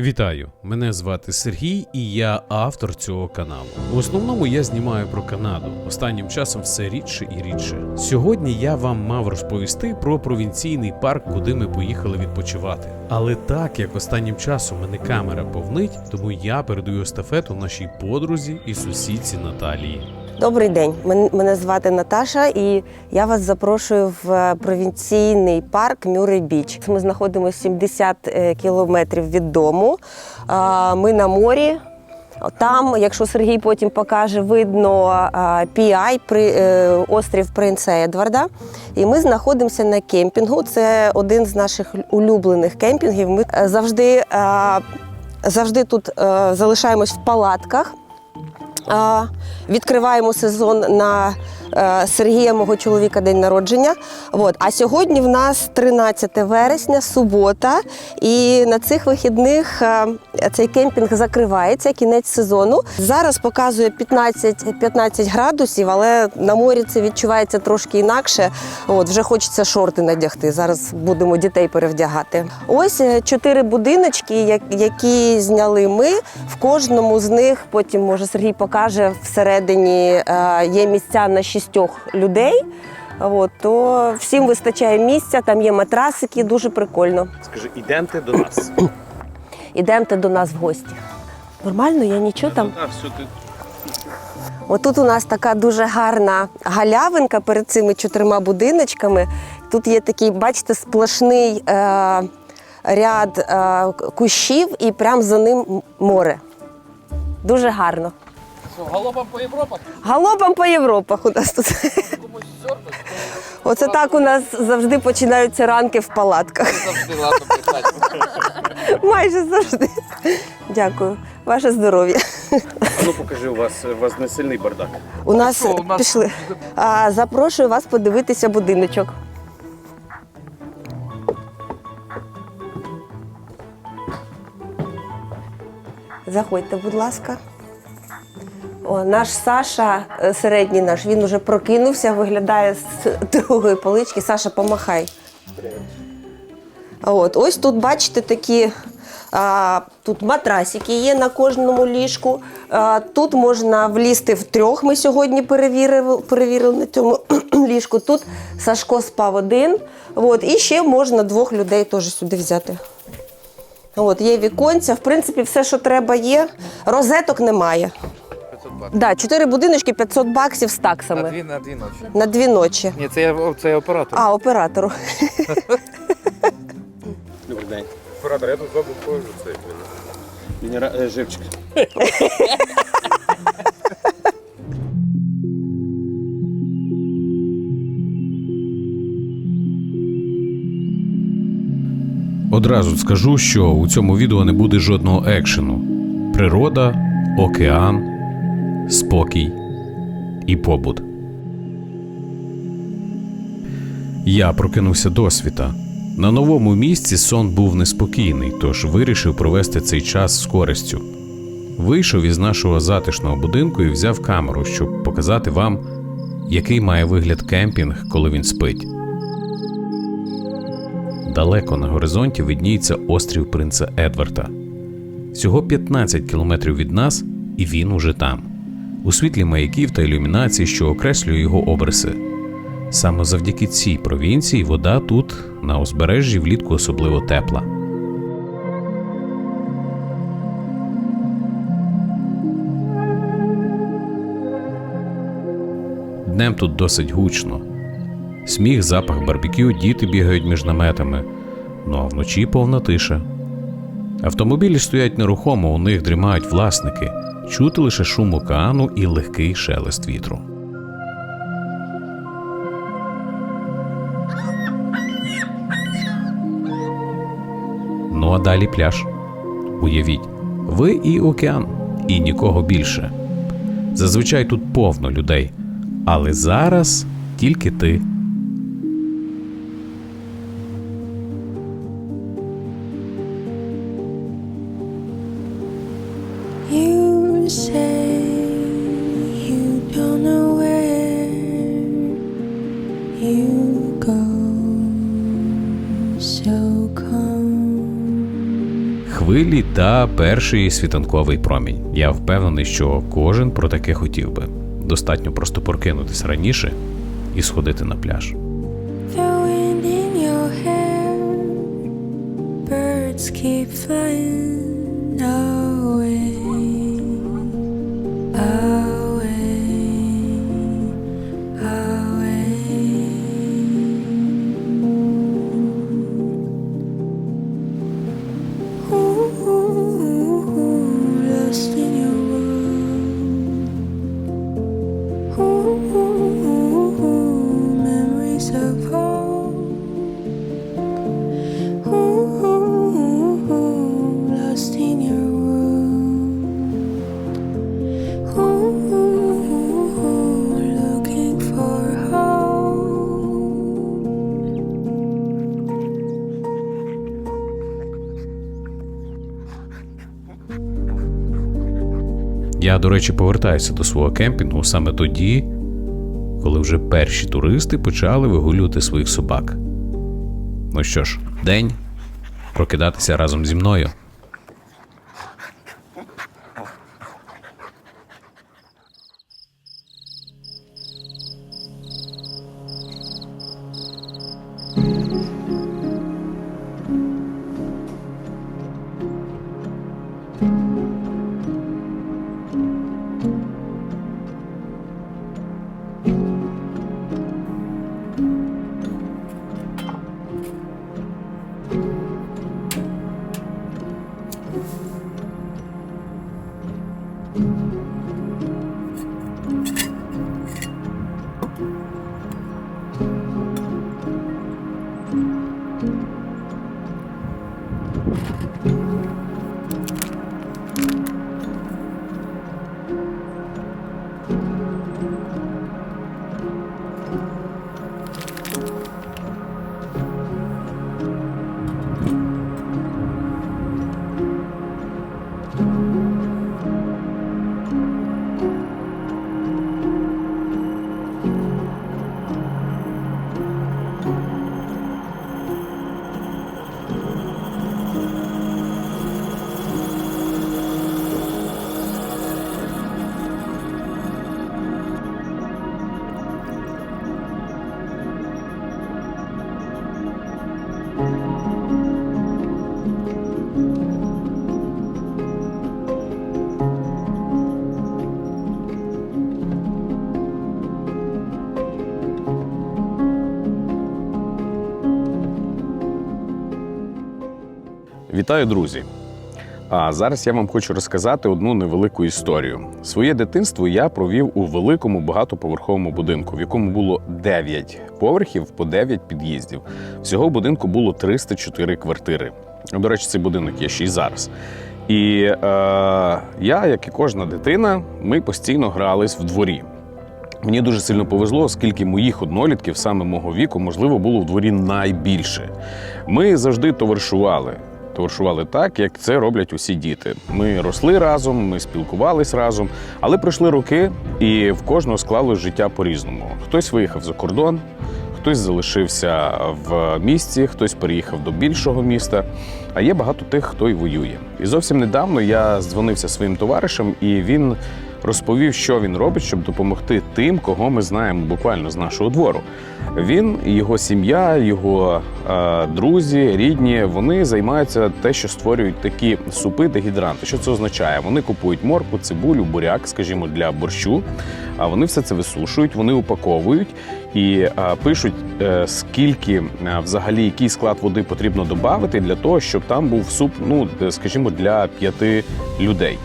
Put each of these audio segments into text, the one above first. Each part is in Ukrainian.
Вітаю! Мене звати Сергій і я автор цього каналу. В основному я знімаю про Канаду. Останнім часом все рідше і рідше. Сьогодні я вам мав розповісти про провінційний парк, куди ми поїхали відпочивати. Але так як останнім часом мене камера повнить, тому я передаю естафету нашій подрузі і сусідці Наталії. Добрий день. Мене звати Наташа, і я вас запрошую в е, провінційний парк Мюррей Біч. Ми знаходимося 70 е, кілометрів від дому. Ми на морі. Там, якщо Сергій потім покаже, видно Піай, е, острів Принца Едварда. І ми знаходимося на кемпінгу. Це один з наших улюблених кемпінгів. Ми завжди, завжди тут залишаємось в палатках. Відкриваємо сезон на Сергія, мого чоловіка, день народження. От. А сьогодні в нас 13 вересня, субота, і на цих вихідних е, цей кемпінг закривається, кінець сезону. Зараз показує 15, 15 градусів, але на морі це відчувається трошки інакше. От, вже хочеться шорти надягти. Зараз будемо дітей перевдягати. Ось е, чотири будиночки, які зняли ми. В кожному з них потім, може, Сергій покаже всередині е, є місця на шістьох людей. От, то всім вистачає місця, там є матрасики, дуже прикольно. Скажи, ідемте до нас. Ідемте до нас в гості. Нормально, я нічого там. А, все, ти Отут у нас така дуже гарна галявинка перед цими чотирма будиночками. Тут є такий, бачите, сплошний е, ряд е, кущів і прямо за ним море. Дуже гарно. Галопом по Європах? Галопом по Європах у нас тут. Комусь? Оце так у нас завжди починаються ранки в палатках. Завжди ладно. Майже завжди. Дякую. Ваше здоров'я. А ну покажи, у вас, у вас не сильний бардак. У нас що, у нас- пішли. А, запрошую вас подивитися будиночок. Заходьте, будь ласка. О, наш Саша, е, середній наш, він уже прокинувся, виглядає з другої полички. Саша, помахай. От, ось тут бачите такі. А, тут матрасики є на кожному ліжку. А, тут можна влізти в трьох. Ми сьогодні перевірили, перевірили на цьому ліжку. Тут Сашко спав один. От, і ще можна двох людей теж сюди взяти. От, є віконця, в принципі, все, що треба, є. Розеток немає. 500 баксів. Да, чотири будиночки 500 баксів з На дві, на дві ночі. на дві ночі. Ні, це, я- це я оператор. А, оператору. Добрий день. Оператор, я тут забув положу цей. Мінера... е, живчик. Одразу скажу, що у цьому відео не буде жодного екшену. Природа, океан, спокій і побут. Я прокинувся досвіта. На новому місці сон був неспокійний, тож вирішив провести цей час з користю. Вийшов із нашого затишного будинку і взяв камеру, щоб показати вам, який має вигляд кемпінг, коли він спить. Далеко на горизонті видніється острів принца Едварда. Всього 15 кілометрів від нас, і він уже там, у світлі маяків та ілюмінації, що окреслює його обриси. Саме завдяки цій провінції вода тут, на узбережжі, влітку особливо тепла. Днем тут досить гучно. Сміх, запах барбекю, діти бігають між наметами. Ну а вночі повна тиша. Автомобілі стоять нерухомо, у них дрімають власники, чути лише шум океану і легкий шелест вітру. Ну а далі пляж. Уявіть, ви і океан, і нікого більше. Зазвичай тут повно людей, але зараз тільки ти. Хвилі та перший світанковий промінь. Я впевнений, що кожен про таке хотів би. Достатньо просто прокинутись раніше і сходити на пляж. Birds keep flying away, Oh. Я, до речі, повертаюся до свого кемпінгу саме тоді, коли вже перші туристи почали вигулювати своїх собак. Ну що ж, день прокидатися разом зі мною. Вітаю, друзі! А зараз я вам хочу розказати одну невелику історію. Своє дитинство я провів у великому багатоповерховому будинку, в якому було 9 поверхів по 9 під'їздів. Всього в будинку було 304 квартири. До речі, цей будинок є ще й зараз. І е, я, як і кожна дитина, ми постійно грались в дворі. Мені дуже сильно повезло, оскільки моїх однолітків саме мого віку, можливо, було в дворі найбільше. Ми завжди товаришували. Товаришували так, як це роблять усі діти. Ми росли разом, ми спілкувались разом, але пройшли роки, і в кожного склалось життя по-різному. Хтось виїхав за кордон, хтось залишився в місті, хтось переїхав до більшого міста. А є багато тих, хто й воює. І зовсім недавно я дзвонився своїм товаришем, і він розповів, що він робить, щоб допомогти тим, кого ми знаємо буквально з нашого двору. Він, його сім'я, його е, друзі, рідні, вони займаються те, що створюють такі супи дегідранти. Що це означає? Вони купують моркву, цибулю, буряк, скажімо, для борщу. А вони все це висушують, вони упаковують і е, пишуть, е, скільки е, взагалі який склад води потрібно додати для того, щоб там був суп, ну е, скажімо, для п'яти людей.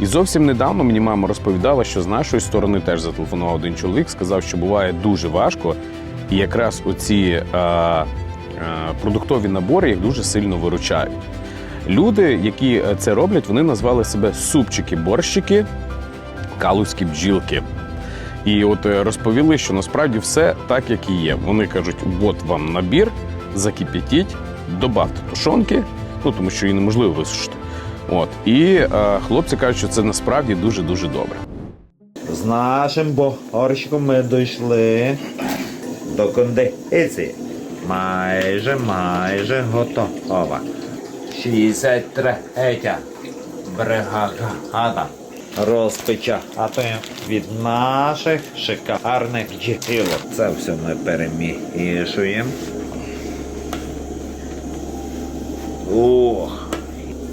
І зовсім недавно мені мама розповідала, що з нашої сторони теж зателефонував один чоловік, сказав, що буває дуже важко, і якраз оці е, е, продуктові набори їх дуже сильно виручають. Люди, які е, це роблять, вони назвали себе супчики-борщики, калузькі бджілки. І от е, розповіли, що насправді все так, як і є. Вони кажуть: от вам набір, закип'ятіть, добавте тушонки, ну тому що її неможливо висушити. От і е, хлопці кажуть, що це насправді дуже дуже добре. З нашим борщиком ми дійшли до кондиції. Майже, майже готова. 63 бригада розпечатуємо від наших шикарних ділок. Це все ми перемішуємо. Ох,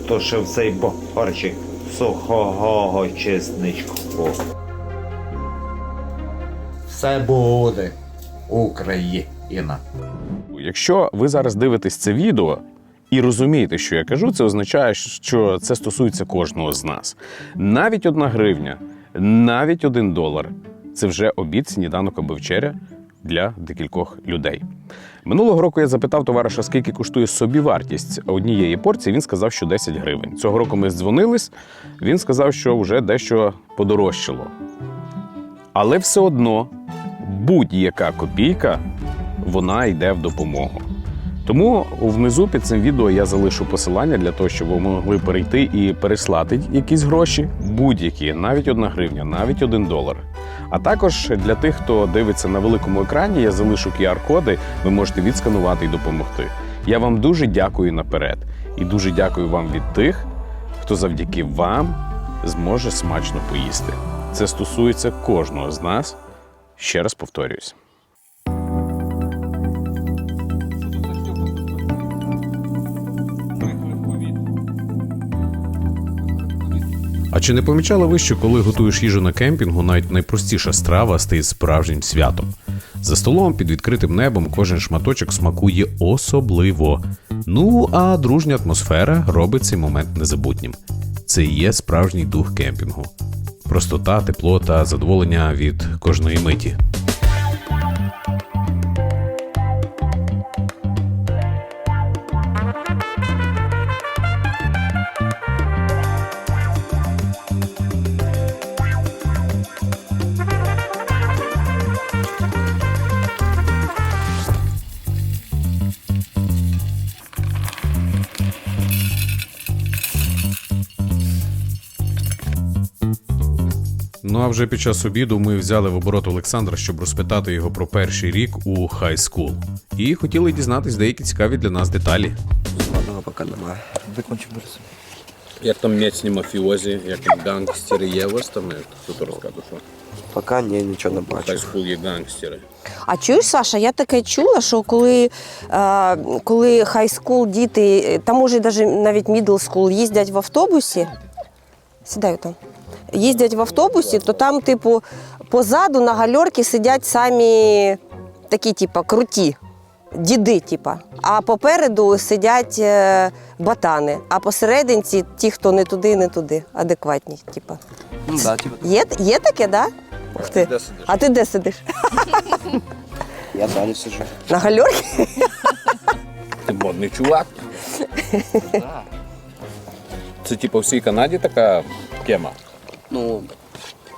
то ще в цей борщик сухого чесничку. Все буде Україна. Якщо ви зараз дивитесь це відео і розумієте, що я кажу, це означає, що це стосується кожного з нас. Навіть одна гривня, навіть один долар це вже обід, сніданок або вечеря для декількох людей. Минулого року я запитав товариша, скільки коштує собівартість однієї порції. Він сказав, що 10 гривень. Цього року ми дзвонились. Він сказав, що вже дещо подорожчало. Але все одно будь-яка копійка вона йде в допомогу. Тому внизу під цим відео я залишу посилання для того, щоб ви могли перейти і переслати якісь гроші, будь-які, навіть одна гривня, навіть один долар. А також для тих, хто дивиться на великому екрані, я залишу QR-коди, ви можете відсканувати і допомогти. Я вам дуже дякую наперед і дуже дякую вам від тих, хто завдяки вам зможе смачно поїсти. Це стосується кожного з нас. Ще раз повторююсь. Чи не помічали ви, що коли готуєш їжу на кемпінгу, навіть найпростіша страва стає справжнім святом? За столом під відкритим небом кожен шматочок смакує особливо. Ну а дружня атмосфера робить цей момент незабутнім. Це і є справжній дух кемпінгу. Простота, тепло та задоволення від кожної миті. Вже під час обіду ми взяли в оборот Олександра, щоб розпитати його про перший рік у хай скул. І хотіли дізнатись деякі цікаві для нас деталі. Ладного поки немає. Викончив борис. Як там м'ясні мафіозі, як там гангстери є у вас там, як хто то розказує, що Поки ні, нічого не Хай-скул є гангстери. А чуєш, Саша, я таке чула, що коли, е, коли хай-скул діти, та може навіть навіть мідл скул їздять в автобусі. Сідаю там. Їздять в автобусі, то там, типу, позаду на гальорці сидять самі такі, типу, круті. Діди, типа. А попереду сидять е, батани, а посерединці ті, хто не туди, не туди, адекватні, типа. Ну да, типу. Є, є таке, да? Ух ти. де сидиш? А ти де сидиш? Я далі сиджу. На гальорці? Ти модний чувак. Це типу в всій Канаді така тема. Ну,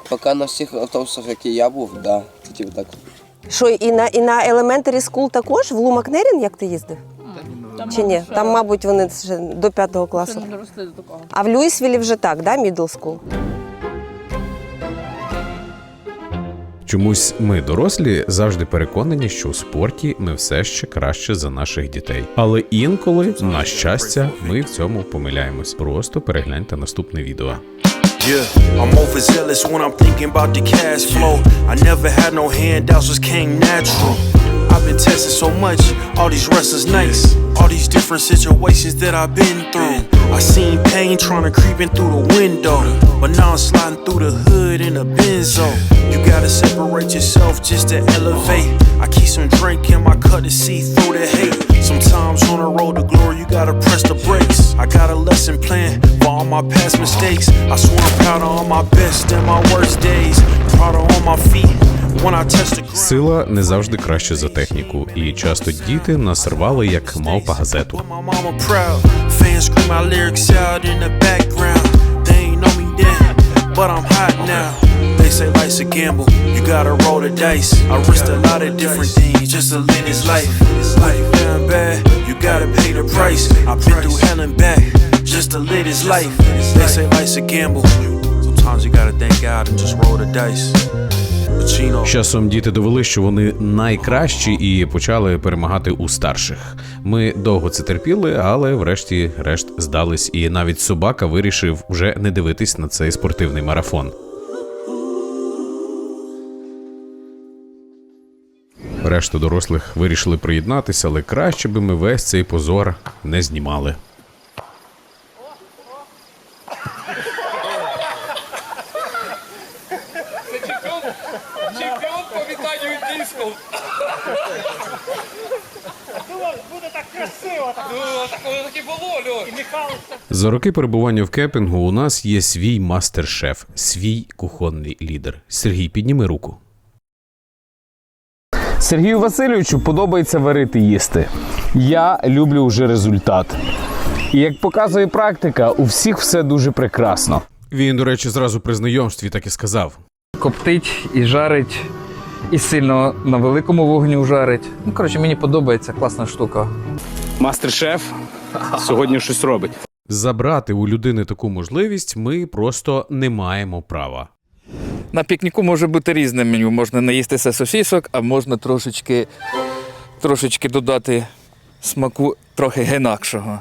поки на всіх автобусах, які я був, да. Це типу так. Що і на і на Elementary School також в Лу Макнерін, як ти їздив? Чи ні? Там, мабуть, вони вже до п'ятого класу. не доросли до такого. А в Льюісвілі вже так, да, Middle School? Чомусь ми, дорослі, завжди переконані, що у спорті ми все ще краще за наших дітей. Але інколи, на щастя, ми в цьому помиляємось. Просто перегляньте наступне відео. Yeah, I'm overzealous when I'm thinking about the cash flow. I never had no handouts, just came natural. I've been testing so much, all these wrestlers nice, all these different situations that I've been through. I seen pain trying to creep in through the window, but now I'm sliding through the hood in a benzo. You gotta separate yourself just to elevate. I keep some drink in my cup to see through the hate. Sometimes on the road to glory, you gotta press the brakes. I got a lesson plan for all my past mistakes. I swear I'm proud of all my best and my worst days. Proud of all my feet. Сила не завжди краще за техніку, і часто діти нас рвали як мавпа газету. I risked a lot of different things just to live this life. Life bad, gotta pay the price. I've been through hell and back just to live this life. They say life's a gamble. Sometimes you gotta thank God and just roll the dice. Часом діти довели, що вони найкращі і почали перемагати у старших. Ми довго це терпіли, але врешті-решт здались, і навіть собака вирішив вже не дивитись на цей спортивний марафон. Решта дорослих вирішили приєднатися, але краще би ми весь цей позор не знімали. За роки перебування в кемпінгу у нас є свій мастер-шеф, свій кухонний лідер. Сергій, підніми руку. Сергію Васильовичу подобається варити їсти. Я люблю вже результат. І як показує практика, у всіх все дуже прекрасно. Він, до речі, зразу при знайомстві так і сказав. коптить і жарить, і сильно на великому вогню жарить. Ну, коротше, мені подобається класна штука. Мастер-шеф сьогодні щось робить. Забрати у людини таку можливість ми просто не маємо права. На пікніку може бути різне меню. Можна наїстися сосісок, а можна трошечки, трошечки додати смаку трохи інакшого.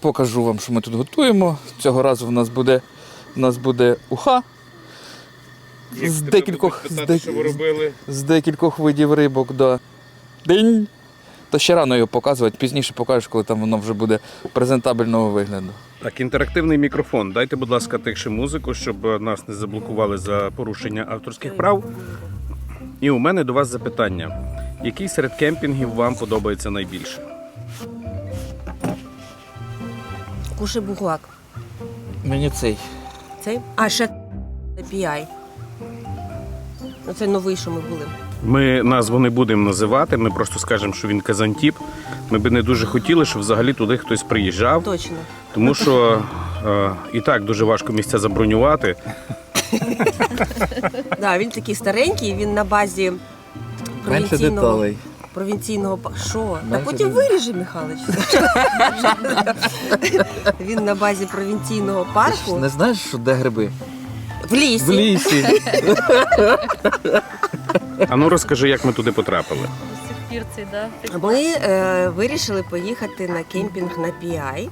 Покажу вам, що ми тут готуємо. Цього разу в нас буде, в нас буде уха. З декількох, з, дек- що ви робили? з декількох видів рибок, да. День. То ще рано його показувати, пізніше покажеш, коли там воно вже буде презентабельного вигляду. Так, інтерактивний мікрофон. Дайте, будь ласка, тихше музику, щоб е, нас не заблокували за порушення авторських прав. І у мене до вас запитання: який серед кемпінгів вам подобається найбільше? Кушай бугуак. Мені цей. Цей? А ще PI. Ну, це новий, що ми були. Ми назву не будемо називати, ми просто скажемо, що він Казантіп. Ми би не дуже хотіли, щоб взагалі туди хтось приїжджав, Точно. тому що е, і так дуже важко місця забронювати. Да, він такий старенький, він на базі Менше провінційного, деталей. провінційного па- Що? Та Менше потім деталей. виріжи, Михайлович. він на базі провінційного парку Не знаєш, що де гриби? в лісі. В лісі. А ну розкажи, як ми туди потрапили. Ми е, вирішили поїхати на кемпінг на Піай.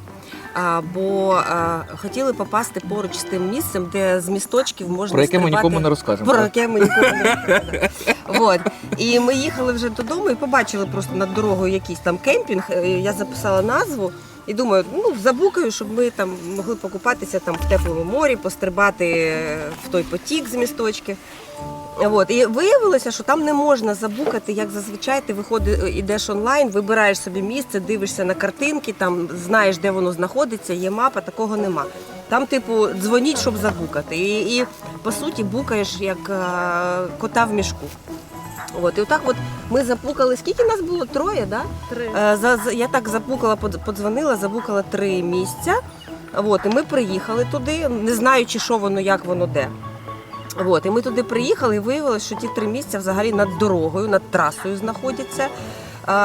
А, бо а, хотіли попасти поруч з тим місцем, де з місточків можна Про яке ми стрибати- нікому не розкажемо. Про так? яке ми нікому не розкажемо. Вот. І ми їхали вже додому і побачили просто над дорогою якийсь там кемпінг. Е, Я записала назву і думаю, ну забукаю, щоб ми там могли покупатися там в теплому морі, пострибати е, в той потік з місточків. От. І виявилося, що там не можна забукати, як зазвичай ти виходиш, ідеш онлайн, вибираєш собі місце, дивишся на картинки, там знаєш, де воно знаходиться, є мапа, такого нема. Там, типу, дзвоніть, щоб забукати. І, і по суті букаєш як е, кота в мішку. От, і отак от ми запукали. Скільки нас було? Троє, да? Три. Е, за, за- я так запукала, под- подзвонила, забукала три місця. От, і ми приїхали туди, не знаючи, що воно, як воно де. От, і ми туди приїхали і виявилося, що ті три місця взагалі над дорогою, над трасою знаходяться.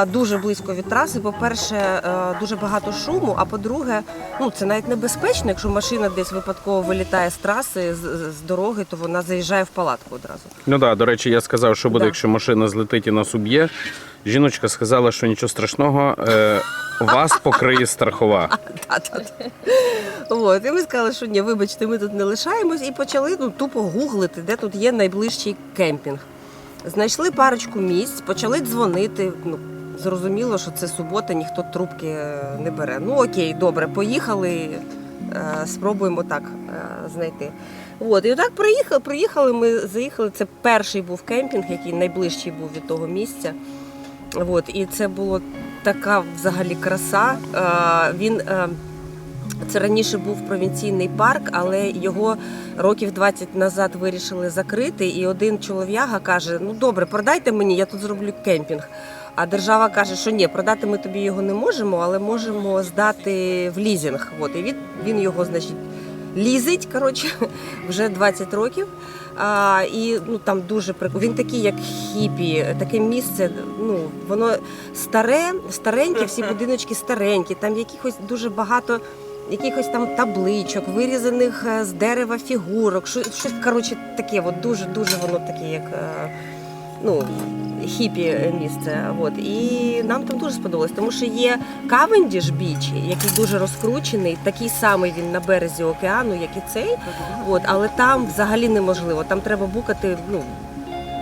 Дуже близько від траси. По-перше, е, дуже багато шуму. А по-друге, ну це навіть небезпечно. Якщо машина десь випадково вилітає з траси, з, з- з дороги, то вона заїжджає в палатку одразу. Ну так, до речі, я сказав, що буде, Да. якщо машина злетить і нас уб'є. Жіночка сказала, що нічого страшного, е, вас покриє страхова. Та-та-та. От, і ми сказали, що ні, вибачте, ми тут не лишаємось, і почали ну, тупо гуглити, де тут є найближчий кемпінг. Знайшли парочку місць, почали дзвонити. Ну, зрозуміло, що це субота, ніхто трубки е, не бере. Ну окей, добре, поїхали, е, спробуємо так е, знайти. От, і отак приїхали, приїхали, ми заїхали. Це перший був кемпінг, який найближчий був від того місця. От, і це було така взагалі краса. Він це раніше був провінційний парк, але його років 20 назад вирішили закрити. І один чолов'яга каже: Ну добре, продайте мені, я тут зроблю кемпінг. А держава каже, що ні, продати ми тобі його не можемо, але можемо здати в лізинг. От, і він, він його, значить, лізить, коротше, вже 20 років. А, і ну там дуже прикольно. Він такий, як хіпі, таке місце. Ну воно старе, стареньке, всі будиночки старенькі. Там якихось дуже багато якихось там табличок, вирізаних е, з дерева фігурок, що- щось коротше таке, от дуже дуже воно таке, як е, ну, хіпі місце. От. І нам там дуже сподобалось, тому що є Кавендіш біч, який дуже розкручений, такий самий він на березі океану, як і цей. От, але там взагалі неможливо. Там треба букати. Ну,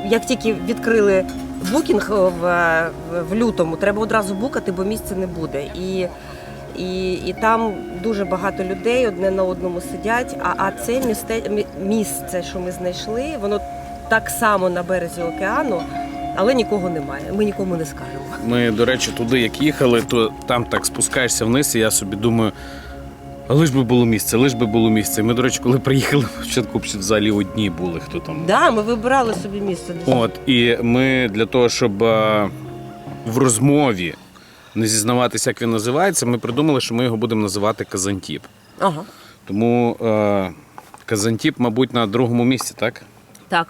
як тільки відкрили букінг в, в, в лютому, треба одразу букати, бо місця не буде. І, і, і там дуже багато людей одне на одному сидять. А, а це місте, мі- місце, що ми знайшли, воно так само на березі океану, але нікого немає. Ми нікому не скажемо. Ми, до речі, туди як їхали, то там так спускаєшся вниз, і я собі думаю. А лиш би було місце, лиш би було місце. Ми, до речі, коли приїхали, спочатку взагалі одні були, хто там. Да, ми вибирали собі місце. От, і ми для того, щоб е, в розмові не зізнаватися, як він називається, ми придумали, що ми його будемо називати Казантіп. Ага, Тому е, Казантіп, мабуть, на другому місці, так? так.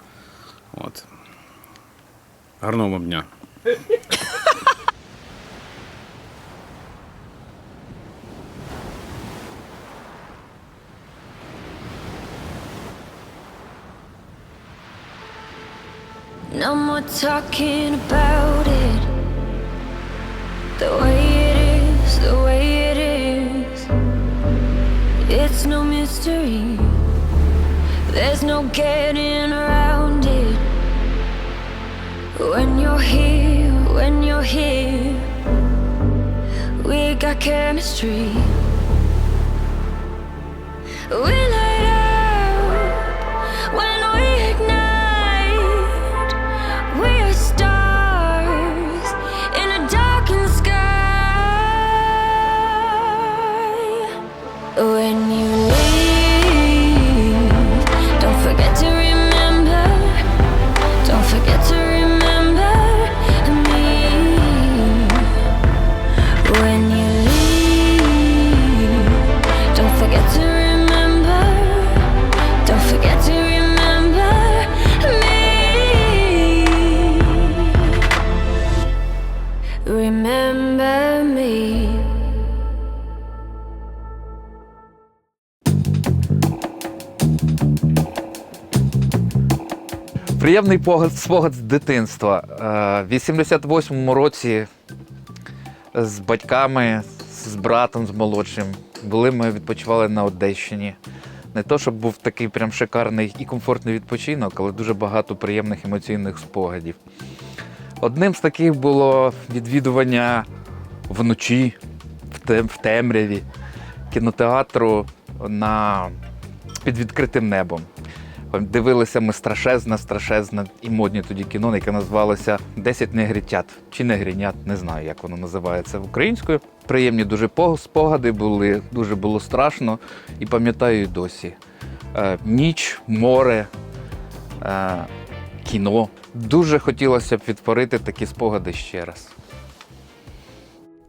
От. Гарного вам дня. No more talking about it. The way it is, the way it is. It's no mystery. There's no getting around it. When you're here, when you're here, we got chemistry. We light Приємний погад, спогад з дитинства. Е, В 88-му році з батьками, з братом, з молодшим, були ми відпочивали на Одещині. Не то, щоб був такий прям шикарний і комфортний відпочинок, але дуже багато приємних емоційних спогадів. Одним з таких було відвідування вночі, в темряві, кінотеатру на, під відкритим небом. Дивилися ми страшезне, страшезне і модні тоді кіно, яке називалося «10 негритят чи негринят, не знаю, як воно називається українською. Приємні дуже спогади були, дуже було страшно і пам'ятаю і досі. Е, ніч, море, е, кіно. Дуже хотілося б відтворити такі спогади ще раз.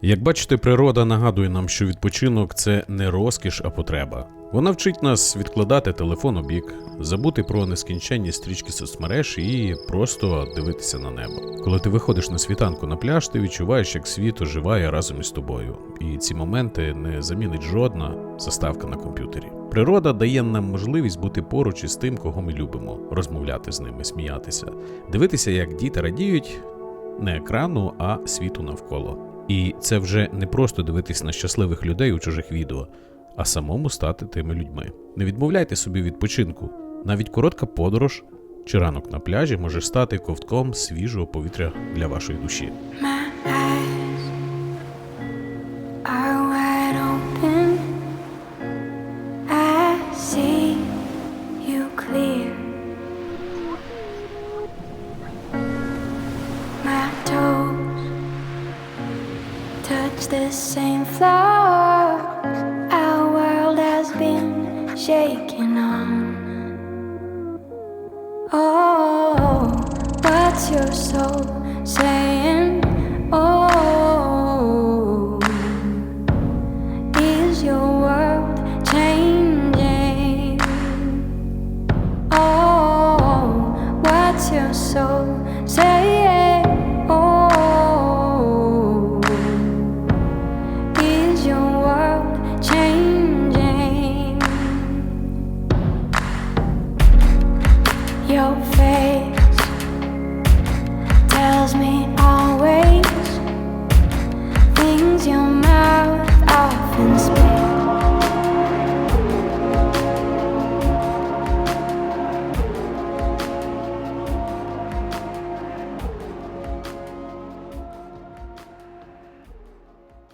Як бачите, природа нагадує нам, що відпочинок це не розкіш, а потреба. Вона вчить нас відкладати телефон у бік, забути про нескінченні стрічки соцмереж і просто дивитися на небо. Коли ти виходиш на світанку на пляж, ти відчуваєш, як світ оживає разом із тобою. І ці моменти не замінить жодна заставка на комп'ютері. Природа дає нам можливість бути поруч із тим, кого ми любимо, розмовляти з ними, сміятися, дивитися, як діти радіють не екрану, а світу навколо. І це вже не просто дивитись на щасливих людей у чужих відео, а самому стати тими людьми. Не відмовляйте собі відпочинку. Навіть коротка подорож чи ранок на пляжі може стати ковтком свіжого повітря для вашої душі.